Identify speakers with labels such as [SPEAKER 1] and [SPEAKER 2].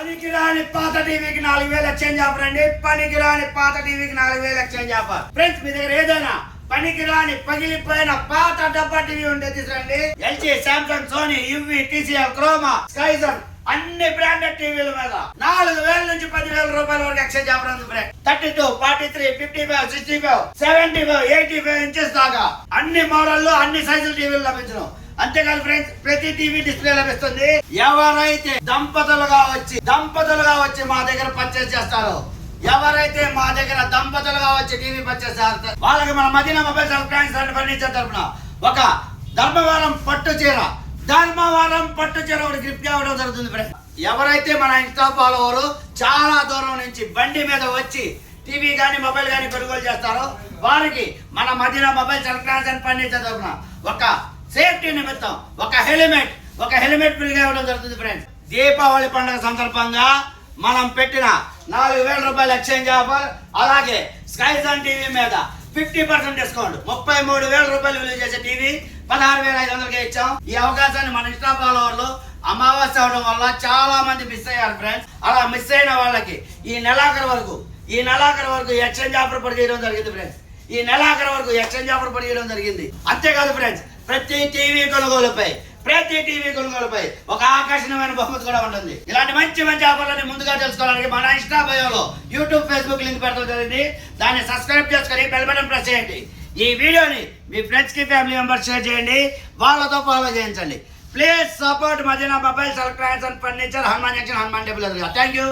[SPEAKER 1] పనికిరాని పాత టీవీకి నాలుగు వేలు ఎక్స్చేంజ్ ఆఫర్ అండి. పనికిరాని పాత టీవీకి నాలుగు వేలు ఎక్స్చేంజ్ ఆఫర్ ఫ్రెండ్స్ మీ దగ్గర ఏదైనా పనికిరాని పగిలిపోయిన పాత డబ్బా టీవీ ఉంటే తీసుకురండి. LG Samsung Sony UV TCL Croma స్కైజన్ అన్ని బ్రాండెడ్ టీవీల మీద నాలుగు వేల నుంచి పది వేల రూపాయల వరకు ఎక్స్చేంజ్ ఆఫర్ ఉంది friend thirty two forty three fifty five sixty five seventy five eighty five inches దాకా అన్ని మోడల్లో అన్ని సైజుల టీవీలు లభించడం అంతేకాదు ఫ్రెండ్స్ ప్రతి టీవీ డిస్ప్లే లభిస్తుంది ఎవరైతే దంపతులుగా వచ్చి దంపతులుగా వచ్చి మా దగ్గర పర్చేస్ చేస్తారో ఎవరైతే మా దగ్గర దంపతులుగా వచ్చి టీవీ పర్చేస్ చేస్తారు వాళ్ళకి మన Madina mobile electronics and furniture తరఫున ఒక ధర్మవరం పట్టు చీర ధర్మవరం పట్టు చీర ఒకటి గిఫ్ట్ ఇవ్వడం జరుగుతుంది ఫ్రెండ్స్. ఎవరైతే మన ఇన్స్టా ఫాలోవర్ చాలా దూరం నుంచి బండి మీద వచ్చి టీవీ కానీ మొబైల్ కానీ కొనుగోలు చేస్తారో వారికి మన Madina mobile electronics and furniture తరఫున ఒక సేఫ్టీ నిమిత్తం. ఒక హెల్మెట్ ఒక హెల్మెట్ ఫ్రీగా ఇవ్వడం జరుగుతుంది ఫ్రెండ్స్ దీపావళి పండుగ సందర్భంగా మనం పెట్టిన నాలుగు వేల రూపాయల ఎక్స్చేంజ్ ఆఫర్ అలాగే స్కైజాన్ టీవీ మీద ఫిఫ్టీ పర్సెంట్ డిస్కౌంట్ ముప్పై మూడు వేల రూపాయలు విలువ చేసే టీవీ పదహారు వేల ఐదు వందలకి ఇచ్చాం. ఈ అవకాశాన్ని మన ఇన్స్టా ఫాలోవర్లు అమావాస్య అవడం వల్ల చాలా మంది మిస్ అయ్యారు ఫ్రెండ్స్ అలా మిస్ అయిన వాళ్ళకి ఈ నెలాఖరు వరకు ఈ నెలాఖరు వరకు ఎక్స్చేంజ్ ఆఫర్ పడి చేయడం జరిగింది ఫ్రెండ్స్ ఈ నెలాఖరు వరకు ఎక్స్చేంజ్ ఆఫర్ పడి చేయడం జరిగింది. అంతేకాదు ఫ్రెండ్స్ ప్రతి టీవీ కొనుగోలుపై ప్రతి టీవీ కొనుగోలుపై ఒక ఆకర్షణమైన బహుమతి కూడా ఉంటుంది. ఇలాంటి మంచి మంచి ఆఫర్లని ముందుగా తెలుసుకోవడానికి మన ఇన్స్టా బయోలో యూట్యూబ్ ఫేస్బుక్ లింక్ పెడతాం జరిగింది. దాన్ని సబ్స్క్రైబ్ చేసుకొని బెల్ బటన్ ప్రెస్ చేయండి. ఈ వీడియోని మీ ఫ్రెండ్స్కి ఫ్యామిలీ మెంబర్స్ షేర్ చేయండి. వాళ్ళతో ఫాలో చేయించండి. Please support Madina mobiles electronics and furniture Hanuman junction Hanuman temple thank you